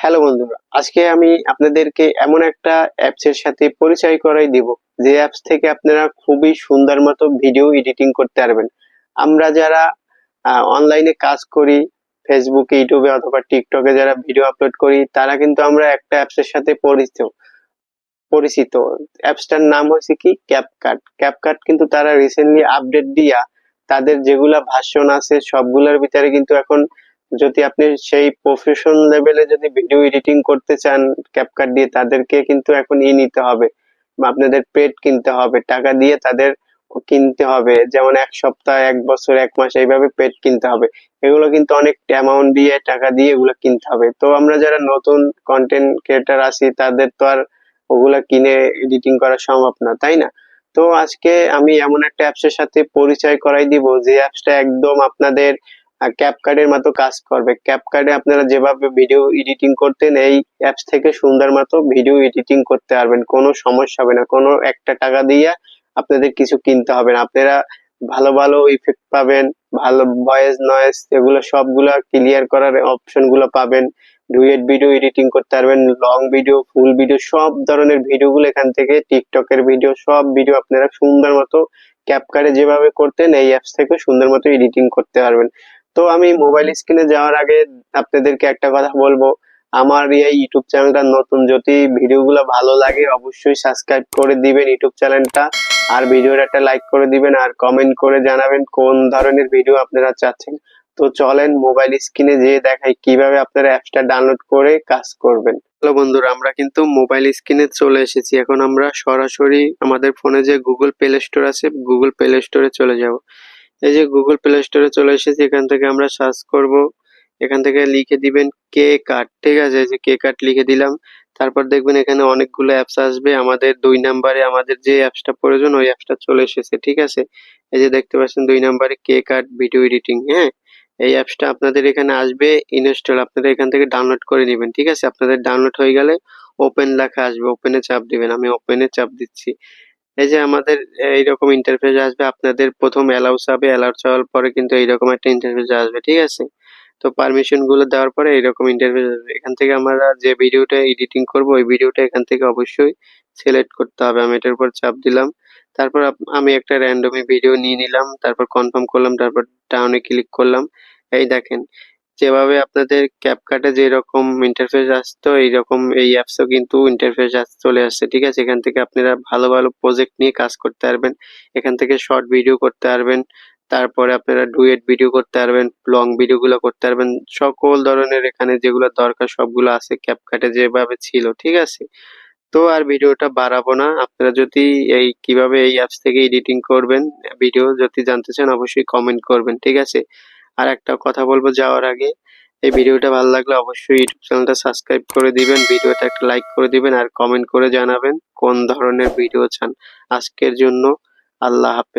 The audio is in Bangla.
হ্যালো বন্ধুরা, আজকে আমি আপনাদেরকে এমন একটা অ্যাপস এর সাথে পরিচয় করাই দিব, যে অ্যাপস থেকে আপনারা খুবই সুন্দর মতো ভিডিও এডিটিং করতে পারবেন। আমরা যারা অনলাইনে কাজ করি ফেসবুকে ইউটিউবে অথবা টিকটকে যারা ভিডিও আপলোড করি, তারা কিন্তু আমরা একটা অ্যাপস এর সাথে পরিচিত পরিচিত। অ্যাপসটার নাম হচ্ছে কি? ক্যাপকাট ক্যাপকাট কিন্তু তারা রিসেন্টলি আপডেট দিয়া, তাদের যেগুলা ভাষণ আছে, সবগুলোর ভিতরে কিন্তু এখন যদি আপনি সেই প্রফেশন লেভেলে যদি ভিডিও এডিটিং করতে চান ক্যাপকাট দিয়ে, তাদেরকে কিন্তু এখন ই নিতে হবে। বা আপনাদের পেড কিনতে হবে। টাকা দিয়ে তাদের কিনতে হবে। যেমন এক সপ্তাহ, এক বছর, এক মাস এইভাবে পেড কিনতে হবে। এগুলো কিন্তু অনেক অ্যামাউন্ট দিয়ে, টাকা দিয়ে এগুলো কিনতে হবে। তো আমরা যারা নতুন কন্টেন্ট ক্রিয়েটার আছি, তাদের তো আর ওগুলা কিনে এডিটিং করা সম্ভব না, তাই না? তো আজকে আমি এমন একটা অ্যাপসের সাথে পরিচয় করাই দিব, যে অ্যাপসটা একদম আপনাদের ক্যাপকার্ডের মতো কাজ করবে। ক্যাপকার্ডে আপনারা যেভাবে ভিডিও এডিটিং করতেন, এই অ্যাপস থেকে সুন্দর মতো ভিডিও এডিটিং করতে পারবেন। কোনো সমস্যা হবে না। কোনো একটা টাকা দিয়ে আপনাদের কিছু কিনতে হবে না। আপনারা ভালো ভালো ইফেক্ট পাবেন, ভালো ভয়েস নয়েস এগুলো সবগুলো ক্লিয়ার করার অপশনগুলো পাবেন। ডুয়েট ভিডিও এডিটিং করতে পারবেন লং ভিডিও ফুল ভিডিও সব ধরনের ভিডিওগুলো এখান থেকে টিকটকের ভিডিও সব ভিডিও আপনারা সুন্দর মতো ক্যাপকার্ডে যেভাবে করতেন, এই অ্যাপস থেকে সুন্দর মতো এডিটিং করতে পারবেন। তো আমি মোবাইল স্ক্রিনে যাওয়ার আগে আপনাদেরকে একটা কথা বলব। আমার এই ইউটিউব চ্যানেলটা নতুন। যদি ভিডিওগুলো ভালো লাগে, অবশ্যই সাবস্ক্রাইব করে দিবেন ইউটিউব চ্যানেলটা। আর ভিডিওর একটা লাইক করে দিবেন আর কমেন্ট করে জানাবেন কোন ধরনের ভিডিও আপনারা চাচ্ছেন। তো চলেন মোবাইল স্ক্রিনে যেয়ে দেখাই কীভাবে আপনারা অ্যাপসটা ডাউনলোড করে কাজ করবেন। হ্যালো বন্ধুরা, আমরা কিন্তু মোবাইল স্ক্রিনে চলে এসেছি। এখন আমরা সরাসরি আমাদের ফোনে যে গুগল প্লে স্টোর আছে গুগল প্লে স্টোরে চলে যাব। এই যে গুগল প্লে স্টোরে চলে এসেছি, এখান থেকে আমরা সার্চ করব। এখান থেকে লিখে দিবেন কে কার্ড ঠিক আছে? এই যে কে কার্ড লিখে দিলাম। তারপর দেখবেন এখানে অনেকগুলো অ্যাপস আসবে। আমাদের দুই নাম্বারে আমাদের যে অ্যাপসটা প্রয়োজন, ওই অ্যাপসটা চলে এসেছে, ঠিক আছে? এই যে দেখতে পাচ্ছেন দুই নাম্বারে কে কার্ড ভিডিও এডিটিং হ্যাঁ? এই অ্যাপসটা আপনাদের এখানে আসবে ইনস্টল আপনারা এখান থেকে ডাউনলোড করে নেবেন, ঠিক আছে? আপনাদের ডাউনলোড হয়ে গেলে ওপেন লেখা আসবে ওপেনে চাপ দিবেন, আমি ওপেনে চাপ দিচ্ছি। এই যে আমাদের এইরকম ইন্টারফেস আসবে, আপনাদের প্রথম অ্যালাউ চাবে অ্যালাউ চাওয়ার পরে কিন্তু এইরকম একটা ইন্টারফেস আসবে, ঠিক আছে? তো পারমিশনগুলো দেওয়ার পরে এইরকম ইন্টারফেস আসবে। এখান থেকে আমরা যে ভিডিওটা এডিটিং করব, ওই ভিডিওটা এখান থেকে অবশ্যই সিলেক্ট করতে হবে। আমি এটার উপর চাপ দিলাম। তারপর আমি একটা র্যান্ডমি ভিডিও নিয়ে নিলাম, তারপর কনফার্ম করলাম, তারপর ডাউনে ক্লিক করলাম। এই দেখেন যেভাবে আপনাদের ক্যাপকাটে যেরকম ইন্টারফেস আসতো, এইরকম এই অ্যাপসও কিন্তু ইন্টারফেস আস, চলে আসছে, ঠিক আছে? এখান থেকে আপনারা ভালো ভালো প্রজেক্ট নিয়ে কাজ করতে পারবেন। এখান থেকে শর্ট ভিডিও করতে পারবেন, তারপরে আপনারা ডুয়েট ভিডিও করতে পারবেন লং ভিডিওগুলো করতে পারবেন, সকল ধরনের এখানে যেগুলো দরকার সবগুলো আছে ক্যাপকাটে যেভাবে ছিল, ঠিক আছে? তো আর ভিডিওটা বাড়াবো না, আপনারা যদি এই, কীভাবে এই অ্যাপস থেকে এডিটিং করবেন ভিডিও যদি জানতে চান, অবশ্যই কমেন্ট করবেন, ঠিক আছে? আর একটা কথা বলব যাওয়ার আগে। এই ভিডিওটা ভালো লাগলে অবশ্যই ইউটিউব চ্যানেলটা সাবস্ক্রাইব করে দিবেন, ভিডিওটা একটা লাইক করে দিবেন আর কমেন্ট করে জানাবেন কোন ধরনের ভিডিও চান আজকের জন্য। আল্লাহ হাফেজ।